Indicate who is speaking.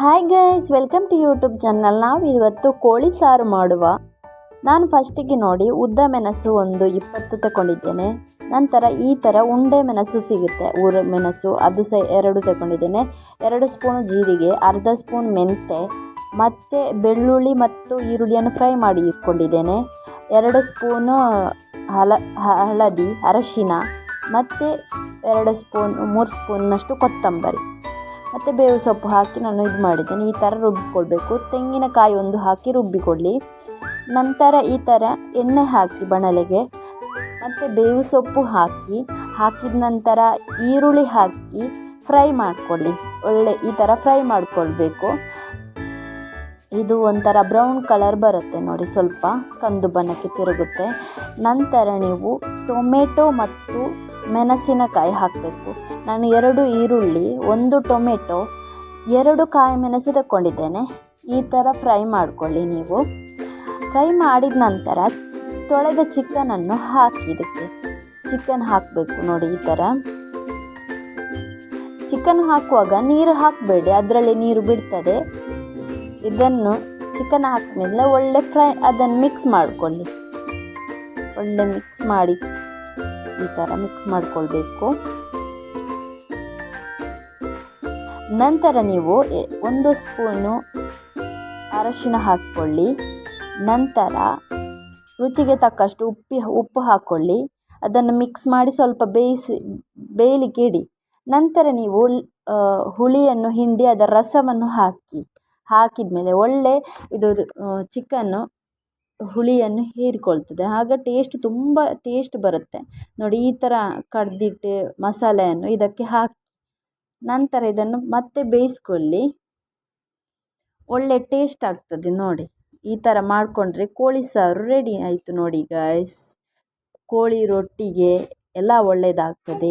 Speaker 1: Hi guys welcome to YouTube channel ನಾವು ಇವತ್ತು ಕೋಳಿ ಸಾರು ಮಾಡುವ. ನಾನು ಫಸ್ಟಿಗೆ ನೋಡಿ ಉದ್ದ ಮೆಣಸು ಒಂದು ಇಪ್ಪತ್ತು ತಗೊಂಡಿದ್ದೇನೆ ನಂತರ ಈ ಥರ ಉಂಡೆ ಮೆಣಸು ಸಿಗುತ್ತೆ, ಊರ ಮೆಣಸು, ಅದು ಸಹ ಎರಡು ತಗೊಂಡಿದ್ದೇನೆ ಎರಡು ಸ್ಪೂನು ಜೀರಿಗೆ, ಅರ್ಧ ಸ್ಪೂನ್ ಮೆಂತೆ, ಮತ್ತು ಬೆಳ್ಳುಳ್ಳಿ ಮತ್ತು ಈರುಳ್ಳಿಯನ್ನು ಫ್ರೈ ಮಾಡಿ ಇಟ್ಕೊಂಡಿದ್ದೇನೆ. ಎರಡು ಸ್ಪೂನು ಹಲ ಹಳದಿ, ಅರಶಿನ, ಮತ್ತು ಎರಡು ಸ್ಪೂನ್, ಮೂರು ಸ್ಪೂನ್ನಷ್ಟು ಕೊತ್ತಂಬರಿ. ಮತ್ತು ಬೇವು ಸೊಪ್ಪು ಹಾಕಿ ನಾನು ಇದು ಮಾಡಿದ್ದೇನೆ. ಈ ಥರ ರುಬ್ಬಿಕೊಳ್ಬೇಕು. ತೆಂಗಿನಕಾಯಿ ಒಂದು ಹಾಕಿ ರುಬ್ಬಿಕೊಳ್ಳಿ. ನಂತರ ಈ ಥರ ಎಣ್ಣೆ ಹಾಕಿ ಬಣಲೆಗೆ. ಮತ್ತು ಬೇವು ಸೊಪ್ಪು ಹಾಕಿ, ಹಾಕಿದ ನಂತರ ಈರುಳ್ಳಿ ಹಾಕಿ ಫ್ರೈ ಮಾಡಿಕೊಳ್ಳಿ. ಒಳ್ಳೆ ಈ ಥರ ಫ್ರೈ ಮಾಡಿಕೊಳ್ಬೇಕು. ಇದು ಒಂಥರ ಬ್ರೌನ್ ಕಲರ್ ಬರುತ್ತೆ ನೋಡಿ, ಸ್ವಲ್ಪ ಕಂದು ಬಣ್ಣಕ್ಕೆ ತಿರುಗುತ್ತೆ. ನಂತರ ನೀವು ಟೊಮೆಟೊ ಮತ್ತು ಮೆಣಸಿನಕಾಯಿ ಹಾಕಬೇಕು. ನಾನು ಎರಡು ಈರುಳ್ಳಿ, ಒಂದು ಟೊಮೆಟೊ, ಎರಡು ಕಾಯಿ ಮೆಣಸು ತಕ್ಕೊಂಡಿದ್ದೇನೆ. ಈ ಥರ ಫ್ರೈ ಮಾಡಿಕೊಳ್ಳಿ ನೀವು. ಫ್ರೈ ಮಾಡಿದ ನಂತರ ತೊಳೆದ ಚಿಕನನ್ನು ಹಾಕಿ ಇದಕ್ಕೆ. ಚಿಕನ್ ಹಾಕಬೇಕು ನೋಡಿ ಈ ಥರ. ಚಿಕನ್ ಹಾಕುವಾಗ ನೀರು ಹಾಕಬೇಡಿ, ಅದರಲ್ಲಿ ನೀರು ಬಿಡ್ತದೆ. ಇದನ್ನು ಚಿಕನ್ ಹಾಕಿದ್ಮೇಲೆ ಒಳ್ಳೆ ಫ್ರೈ ಅದನ್ನು ಮಿಕ್ಸ್ ಮಾಡಿಕೊಳ್ಳಿ. ಒಳ್ಳೆ ಮಿಕ್ಸ್ ಮಾಡಿ ಈ ಥರ ಮಿಕ್ಸ್ ಮಾಡಿಕೊಳ್ಬೇಕು. ನಂತರ ನೀವು ಒಂದು ಸ್ಪೂನು ಅರಶಿನ ಹಾಕ್ಕೊಳ್ಳಿ. ನಂತರ ರುಚಿಗೆ ತಕ್ಕಷ್ಟು ಉಪ್ಪಿ, ಉಪ್ಪು ಹಾಕ್ಕೊಳ್ಳಿ. ಅದನ್ನು ಮಿಕ್ಸ್ ಮಾಡಿ ಸ್ವಲ್ಪ ಬೇಯಿಸಿ, ಬೇಯಲಿಕ್ಕೆ ಇಡಿ. ನಂತರ ನೀವು ಹುಳಿಯನ್ನು, ಹಿಂಡಿ, ಅದರ ರಸವನ್ನು ಹಾಕಿ. ಹಾಕಿದ ಮೇಲೆ ಒಳ್ಳೆ ಇದು ಚಿಕನ್ನು, ಹುಳಿಯನ್ನು ಹೀರಿಕೊಳ್ತದೆ. ಆಗ ಟೇಸ್ಟ್ ತುಂಬ ಟೇಸ್ಟ್ ಬರುತ್ತೆ. ನೋಡಿ, ಈ ಥರ ಕಡ್ದಿಟ್ಟು ಮಸಾಲೆಯನ್ನು ಇದಕ್ಕೆ ಹಾಕಿ, ನಂತರ ಇದನ್ನು ಮತ್ತೆ ಬೇಯಿಸ್ಕೊಳ್ಳಿ. ಒಳ್ಳೆ ಟೇಸ್ಟ್ ಆಗ್ತದೆ ನೋಡಿ. ಈ ಥರ ಮಾಡಿಕೊಂಡ್ರೆ ಕೋಳಿ ಸಾರು ರೆಡಿ ಆಯಿತು ನೋಡಿ ಗಾಯ್ಸ್ ಕೋಳಿ ರೊಟ್ಟಿಗೆ ಎಲ್ಲ ಒಳ್ಳೆಯದಾಗ್ತದೆ